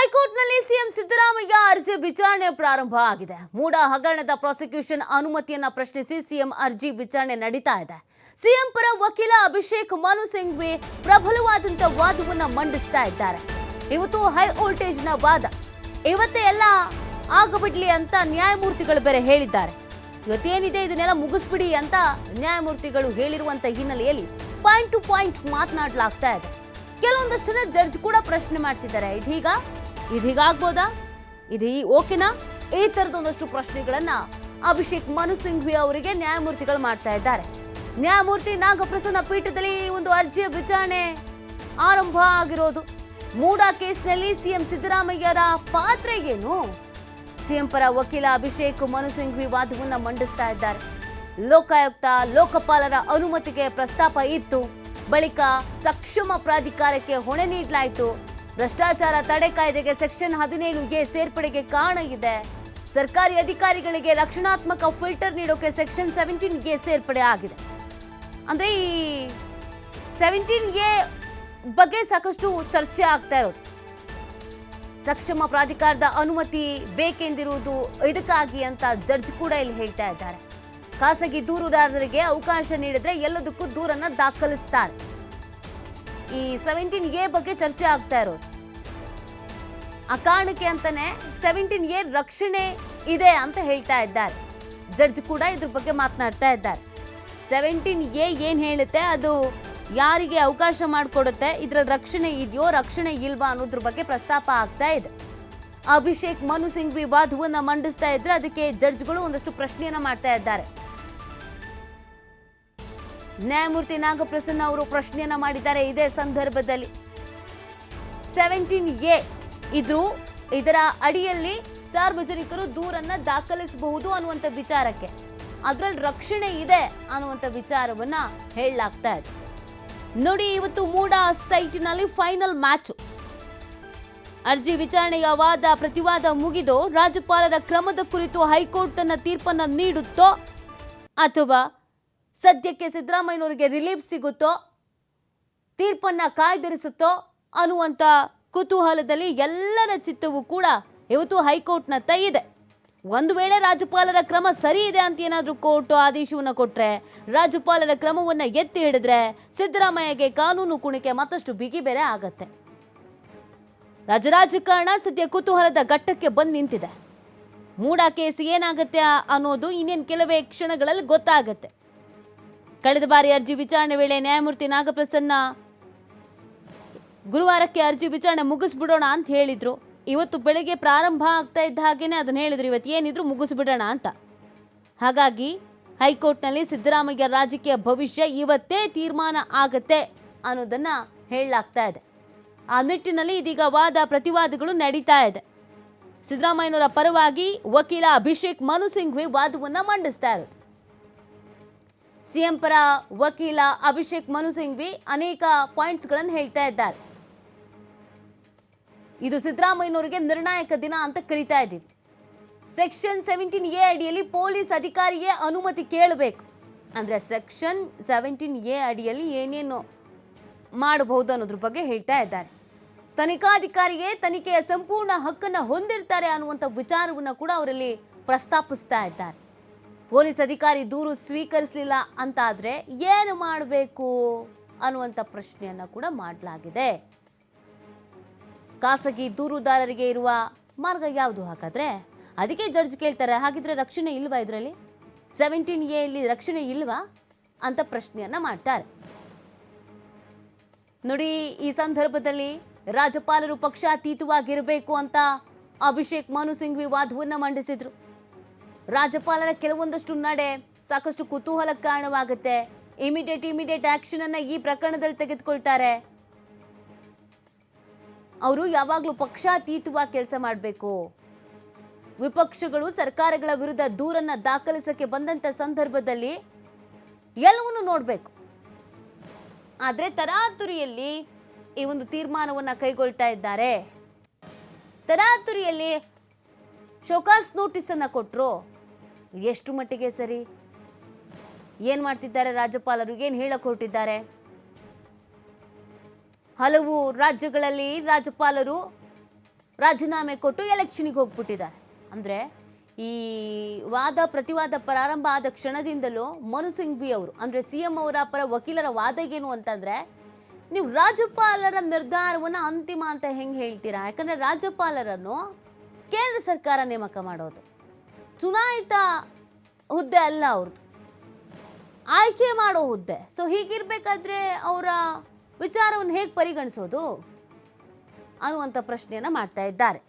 ಹೈಕೋರ್ಟ್ನಲ್ಲಿ ಸಿಎಂ ಸಿದ್ದರಾಮಯ್ಯ ಅರ್ಜಿ ವಿಚಾರಣೆ ಪ್ರಾರಂಭ ಆಗಿದೆ. ಮೂಡ ಹಗರಣದ ಪ್ರಾಸಿಕ್ಯೂಷನ್ ಅನುಮತಿಯನ್ನ ಪ್ರಶ್ನಿಸಿ ಸಿಎಂ ಅರ್ಜಿ ವಿಚಾರಣೆ ನಡೀತಾ ಇದೆ. ಸಿಎಂ ಪರ ವಕೀಲ ಅಭಿಷೇಕ್ ಮನು ಸಿಂಘ್ವಿ ಪ್ರಬಲವಾದಂತ ವಾದವನ್ನ ಮಂಡಿಸ್ತಾ ಇದ್ದಾರೆ. ಇವತ್ತು ಹೈ ವೋಲ್ಟೇಜ್ನ ವಾದ. ಇವತ್ತೇ ಎಲ್ಲ ಆಗಬಿಡ್ಲಿ ಅಂತ ನ್ಯಾಯಮೂರ್ತಿಗಳು ಬೇರೆ ಹೇಳಿದ್ದಾರೆ. ಇವತ್ತೇನಿದೆ ಇದನ್ನೆಲ್ಲ ಮುಗಿಸ್ಬಿಡಿ ಅಂತ ನ್ಯಾಯಮೂರ್ತಿಗಳು ಹೇಳಿರುವಂತ ಹಿನ್ನೆಲೆಯಲ್ಲಿ ಪಾಯಿಂಟ್ ಟು ಪಾಯಿಂಟ್ ಮಾತನಾಡಲಾಗ್ತಾ ಇದೆ. ಕೆಲವೊಂದಷ್ಟು ಜಡ್ಜ್ ಕೂಡ ಪ್ರಶ್ನೆ ಮಾಡ್ತಿದ್ದಾರೆ. ಇದೀಗ ಇದೀಗಾಗ್ಬೋದಾ ಇದು ಓಕೆನಾ? ಈ ಥರದೊಂದಷ್ಟು ಪ್ರಶ್ನೆಗಳನ್ನು ಅಭಿಷೇಕ್ ಮನು ಸಿಂಘ್ವಿ ಅವರಿಗೆ ನ್ಯಾಯಮೂರ್ತಿಗಳು ಮಾಡ್ತಾ ಇದ್ದಾರೆ. ನ್ಯಾಯಮೂರ್ತಿ ನಾಗಪ್ರಸನ್ನ ಪೀಠದಲ್ಲಿ ಒಂದು ಅರ್ಜಿಯ ವಿಚಾರಣೆ ಆರಂಭ ಆಗಿರೋದು. ಮೂಡಾ ಕೇಸ್ನಲ್ಲಿ ಸಿಎಂ ಸಿದ್ದರಾಮಯ್ಯರ ಪಾತ್ರೆಗೇನು? ಸಿಎಂ ಪರ ವಕೀಲ ಅಭಿಷೇಕ್ ಮನು ಸಿಂಘ್ವಿ ವಾದವನ್ನು ಮಂಡಿಸ್ತಾ ಇದ್ದಾರೆ. ಲೋಕಾಯುಕ್ತ ಲೋಕಪಾಲರ ಅನುಮತಿಗೆ ಪ್ರಸ್ತಾಪ ಇತ್ತು. ಬಳಿಕ ಸಕ್ಷಮ ಪ್ರಾಧಿಕಾರಕ್ಕೆ ಹೊಣೆ ನೀಡಲಾಯಿತು. ಭ್ರಷ್ಟಾಚಾರ ತಡೆ ಕಾಯ್ದೆಗೆ ಸೆಕ್ಷನ್ ಹದಿನೇಳು ಎ ಸೇರ್ಪಡೆಗೆ ಕಾರಣ ಇದೆ. ಸರ್ಕಾರಿ ಅಧಿಕಾರಿಗಳಿಗೆ ರಕ್ಷಣಾತ್ಮಕ ಫಿಲ್ಟರ್ ನೀಡೋಕೆ ಸೆಕ್ಷನ್ ಸೆವೆಂಟೀನ್ ಎ ಸೇರ್ಪಡೆ ಆಗಿದೆ. ಅಂದ್ರೆ ಈ ಸೆವೆಂಟೀನ್ ಎ ಬಗ್ಗೆ ಸಾಕಷ್ಟು ಚರ್ಚೆ ಆಗ್ತಾ ಇರೋದು. ಸಕ್ಷಮ ಪ್ರಾಧಿಕಾರದ ಅನುಮತಿ ಬೇಕೆಂದಿರುವುದು ಇದಕ್ಕಾಗಿ ಅಂತ ಜಡ್ಜ್ ಕೂಡ ಇಲ್ಲಿ ಹೇಳ್ತಾ ಇದ್ದಾರೆ. ಖಾಸಗಿ ದೂರುದಾರರಿಗೆ ಅವಕಾಶ ನೀಡಿದ್ರೆ ಎಲ್ಲದಕ್ಕೂ ದೂರನ್ನ ದಾಖಲಿಸ್ತಾರೆ. ಈ ಸೆವೆಂಟೀನ್ ಎ ಬಗ್ಗೆ ಚರ್ಚೆ ಆಗ್ತಾ ಇರೋದು. ಆ ಕಾರಣಕ್ಕೆ ಅಂತಾನೆ ಸೆವೆಂಟೀನ್ ಎ ರಕ್ಷಣೆ ಇದೆ ಅಂತ ಹೇಳ್ತಾ ಇದ್ದಾರೆ. ಜಡ್ಜ್ ಕೂಡ ಇದ್ರ ಬಗ್ಗೆ ಮಾತನಾಡ್ತಾ ಇದ್ದಾರೆ. ಸೆವೆಂಟೀನ್ ಎ ಏನು ಹೇಳುತ್ತೆ, ಅದು ಯಾರಿಗೆ ಅವಕಾಶ ಮಾಡಿಕೊಡುತ್ತೆ ಇದ್ರ ರಕ್ಷಣೆ ಇದೆಯೋ, ರಕ್ಷಣೆ ಇಲ್ವಾ ಅನ್ನೋದ್ರ ಬಗ್ಗೆ ಪ್ರಸ್ತಾಪ ಆಗ್ತಾ ಇದೆ. ಅಭಿಷೇಕ್ ಮನು ಸಿಂಗ್ ವಿವಾದವನ್ನ ಮಂಡಿಸ್ತಾ ಇದ್ರೆ ಅದಕ್ಕೆ ಜಡ್ಜ್ಗಳು ಒಂದಷ್ಟು ಪ್ರಶ್ನೆಯನ್ನ ಮಾಡ್ತಾ ಇದ್ದಾರೆ. ನ್ಯಾಯಮೂರ್ತಿ ನಾಗಪ್ರಸನ್ನ ಅವರು ಪ್ರಶ್ನೆಯನ್ನ ಮಾಡಿದ್ದಾರೆ ಇದೇ ಸಂದರ್ಭದಲ್ಲಿ. ಸೆವೆಂಟೀನ್ ಎ ಇದ್ರು ಇದರ ಅಡಿಯಲ್ಲಿ ಸಾರ್ವಜನಿಕರು ದೂರನ್ನ ದಾಖಲಿಸಬಹುದು ಅನ್ನುವಂಥ ವಿಚಾರಕ್ಕೆ. ಅದರಲ್ಲಿ ರಕ್ಷಣೆ ಇದೆ ಅನ್ನುವಂಥ ವಿಚಾರವನ್ನ ಹೇಳಲಾಗ್ತಾ ಇದೆ. ನೋಡಿ, ಇವತ್ತು ಮೂಡ ಸೈಟಿನಲ್ಲಿ ಫೈನಲ್ ಮ್ಯಾಚ್. ಅರ್ಜಿ ವಿಚಾರಣೆಯ ವಾದ, ಪ್ರತಿವಾದ ಮುಗಿದು ರಾಜ್ಯಪಾಲರ ಕ್ರಮದ ಕುರಿತು ಹೈಕೋರ್ಟ್ ತನ್ನ ತೀರ್ಪನ್ನ ನೀಡುತ್ತೋ, ಅಥವಾ ಸದ್ಯಕ್ಕೆ ಸಿದ್ದರಾಮಯ್ಯನವರಿಗೆ ರಿಲೀಫ್ ಸಿಗುತ್ತೋ, ತೀರ್ಪನ್ನ ಕಾಯ್ದಿರಿಸುತ್ತೋ ಅನ್ನುವಂಥ ಕುತೂಹಲದಲ್ಲಿ ಎಲ್ಲರ ಚಿತ್ತವೂ ಕೂಡ ಇವತ್ತು ಹೈಕೋರ್ಟ್ನತ್ತ ಇದೆ. ಒಂದು ವೇಳೆ ರಾಜ್ಯಪಾಲರ ಕ್ರಮ ಸರಿ ಇದೆ ಅಂತ ಏನಾದರೂ ಕೋರ್ಟ್ ಆದೇಶವನ್ನು ಕೊಟ್ಟರೆ ರಾಜ್ಯಪಾಲರ ಕ್ರಮವನ್ನು ಎತ್ತಿ ಹಿಡಿದ್ರೆ ಸಿದ್ದರಾಮಯ್ಯಗೆ ಕಾನೂನು ಕುಣಿಕೆ ಮತ್ತಷ್ಟು ಬಿಗಿ ಬೇರೆ ಆಗತ್ತೆ. ರಾಜ್ಯ ರಾಜಕಾರಣ ಸದ್ಯ ಕುತೂಹಲದ ಘಟ್ಟಕ್ಕೆ ಬಂದು ನಿಂತಿದೆ. ಮೂಡ ಕೇಸ್ ಏನಾಗುತ್ತೆ ಅನ್ನೋದು ಇನ್ನೇನು ಕೆಲವೇ ಕ್ಷಣಗಳಲ್ಲಿ ಗೊತ್ತಾಗತ್ತೆ. ಕಳೆದ ಬಾರಿ ಅರ್ಜಿ ವಿಚಾರಣೆ ವೇಳೆ ನ್ಯಾಯಮೂರ್ತಿ ನಾಗಪ್ರಸನ್ನ ಗುರುವಾರಕ್ಕೆ ಅರ್ಜಿ ವಿಚಾರಣೆ ಮುಗಿಸ್ಬಿಡೋಣ ಅಂತ ಹೇಳಿದ್ರು. ಇವತ್ತು ಬೆಳಗ್ಗೆ ಪ್ರಾರಂಭ ಆಗ್ತಾ ಇದ್ದ ಹಾಗೇನೆ ಅದನ್ನ ಹೇಳಿದ್ರು. ಇವತ್ತು ಏನಿದ್ರು ಮುಗಿಸ್ಬಿಡೋಣ ಅಂತ. ಹಾಗಾಗಿ ಹೈಕೋರ್ಟ್ನಲ್ಲಿ ಸಿದ್ದರಾಮಯ್ಯ ರಾಜಕೀಯ ಭವಿಷ್ಯ ಇವತ್ತೇ ತೀರ್ಮಾನ ಆಗತ್ತೆ ಅನ್ನೋದನ್ನ ಹೇಳಲಾಗ್ತಾ ಇದೆ. ಆ ನಿಟ್ಟಿನಲ್ಲಿ ಇದೀಗ ವಾದ ಪ್ರತಿವಾದಗಳು ನಡೀತಾ ಇದೆ. ಸಿದ್ದರಾಮಯ್ಯನವರ ಪರವಾಗಿ ವಕೀಲ ಅಭಿಷೇಕ್ ಮನು ಸಿಂಘ್ವಿ ವಾದವನ್ನ ಮಂಡಿಸ್ತಾ ಇರೋದು. ಸಿಎಂ ಪರ ವಕೀಲ ಅಭಿಷೇಕ್ ಮನು ಸಿಂಘ್ವಿ ಅನೇಕ ಪಾಯಿಂಟ್ಸ್ಗಳನ್ನು ಹೇಳ್ತಾ ಇದ್ದಾರೆ. ಇದು ಸಿದ್ದರಾಮಯ್ಯನವರಿಗೆ ನಿರ್ಣಾಯಕ ದಿನ ಅಂತ ಕರಿತಾ ಇದ್ದೀವಿ. ಸೆಕ್ಷನ್ ಸೆವೆಂಟೀನ್ ಎ ಅಡಿಯಲ್ಲಿ ಪೊಲೀಸ್ ಅಧಿಕಾರಿಗೆ ಅನುಮತಿ ಕೇಳಬೇಕು. ಅಂದರೆ ಸೆಕ್ಷನ್ ಸೆವೆಂಟೀನ್ ಎ ಅಡಿಯಲ್ಲಿ ಏನೇನು ಮಾಡಬಹುದು ಅನ್ನೋದ್ರ ಬಗ್ಗೆ ಹೇಳ್ತಾ ಇದ್ದಾರೆ. ತನಿಖಾಧಿಕಾರಿಗೆ ತನಿಖೆಯ ಸಂಪೂರ್ಣ ಹಕ್ಕನ್ನು ಹೊಂದಿರ್ತಾರೆ ಅನ್ನುವಂಥ ವಿಚಾರವನ್ನು ಕೂಡ ಅವರಲ್ಲಿ ಪ್ರಸ್ತಾಪಿಸ್ತಾ ಇದ್ದಾರೆ. ಪೊಲೀಸ್ ಅಧಿಕಾರಿ ದೂರು ಸ್ವೀಕರಿಸಲಿಲ್ಲ ಅಂತಾದರೆ ಏನು ಮಾಡಬೇಕು ಅನ್ನುವಂಥ ಪ್ರಶ್ನೆಯನ್ನು ಕೂಡ ಮಾಡಲಾಗಿದೆ. ಖಾಸಗಿ ದೂರುದಾರರಿಗೆ ಇರುವ ಮಾರ್ಗ ಯಾವುದು ಹಾಗಾದರೆ? ಅದಕ್ಕೆ ಜಡ್ಜ್ ಕೇಳ್ತಾರೆ. ಹಾಗಿದ್ರೆ ರಕ್ಷಣೆ ಇಲ್ವಾ ಇದರಲ್ಲಿ? ಸೆವೆಂಟೀನ್ ಎ ಇಲ್ಲಿ ರಕ್ಷಣೆ ಇಲ್ವಾ ಅಂತ ಪ್ರಶ್ನೆಯನ್ನ ಮಾಡ್ತಾರೆ. ನೋಡಿ, ಈ ಸಂದರ್ಭದಲ್ಲಿ ರಾಜ್ಯಪಾಲರು ಪಕ್ಷಾತೀತವಾಗಿರಬೇಕು ಅಂತ ಅಭಿಷೇಕ್ ಮನು ಸಿಂಘ್ವಿ ವಾದವನ್ನ ಮಂಡಿಸಿದ್ರು. ರಾಜ್ಯಪಾಲರ ಕೆಲವೊಂದಷ್ಟು ನಡೆ ಸಾಕಷ್ಟು ಕುತೂಹಲಕ್ಕೆ ಕಾರಣವಾಗುತ್ತೆ. ಇಮಿಡಿಯೇಟ್ ಇಮಿಡಿಯೇಟ್ ಆಕ್ಷನ್ ಅನ್ನ ಈ ಪ್ರಕರಣದಲ್ಲಿ ತೆಗೆದುಕೊಳ್ತಾರೆ. ಅವರು ಯಾವಾಗಲೂ ಪಕ್ಷಾತೀತವಾಗಿ ಕೆಲಸ ಮಾಡಬೇಕು. ವಿಪಕ್ಷಗಳು ಸರ್ಕಾರಗಳ ವಿರುದ್ಧ ದೂರನ್ನ ದಾಖಲಿಸಕ್ಕೆ ಬಂದಂತ ಸಂದರ್ಭದಲ್ಲಿ ಎಲ್ಲವನ್ನೂ ನೋಡಬೇಕು. ಆದರೆ ತರಾತುರಿಯಲ್ಲಿ ಈ ಒಂದು ತೀರ್ಮಾನವನ್ನು ಕೈಗೊಳ್ತಾ ಇದ್ದಾರೆ. ತರಾತುರಿಯಲ್ಲಿ ಶೋಕಾಸ್ ನೋಟಿಸ್ ಅನ್ನ ಕೊಟ್ಟರು ಎಷ್ಟು ಮಟ್ಟಿಗೆ ಸರಿ? ಏನು ಮಾಡ್ತಿದ್ದಾರೆ ರಾಜ್ಯಪಾಲರು? ಏನು ಹೇಳಕ್ ಹೊರಟಿದ್ದಾರೆ? ಹಲವು ರಾಜ್ಯಗಳಲ್ಲಿ ರಾಜ್ಯಪಾಲರು ರಾಜೀನಾಮೆ ಕೊಟ್ಟು ಎಲೆಕ್ಷನಿಗೆ ಹೋಗ್ಬಿಟ್ಟಿದ್ದಾರೆ. ಅಂದರೆ ಈ ವಾದ ಪ್ರತಿವಾದ ಪ್ರಾರಂಭ ಆದ ಕ್ಷಣದಿಂದಲೂ ಮನು ಸಿಂಘ್ವಿ ಅವರು, ಅಂದರೆ ಸಿ ಎಂ ಅವರ ಪರ ವಕೀಲರ ವಾದ ಏನು ಅಂತಂದರೆ, ನೀವು ರಾಜ್ಯಪಾಲರ ನಿರ್ಧಾರವನ್ನು ಅಂತಿಮ ಅಂತ ಹೆಂಗೆ ಹೇಳ್ತೀರಾ? ಯಾಕಂದರೆ ರಾಜ್ಯಪಾಲರನ್ನು ಕೇಂದ್ರ ಸರ್ಕಾರ ನೇಮಕ ಮಾಡೋದು. ಚುನಾಯಿತ ಹುದ್ದೆ ಅಲ್ಲ ಅವ್ರದ್ದು ಆಯ್ಕೆ ಮಾಡೋ ಹುದ್ದೆ. ಸೊ ಹೀಗಿರ್ಬೇಕಾದ್ರೆ ಅವರ ವಿಚಾರವನ್ನು ಹೇಗೆ ಪರಿಗಣಿಸೋದು ಅನ್ನುವಂಥ ಪ್ರಶ್ನೆಯನ್ನು ಮಾಡ್ತಾ ಇದ್ದಾರೆ.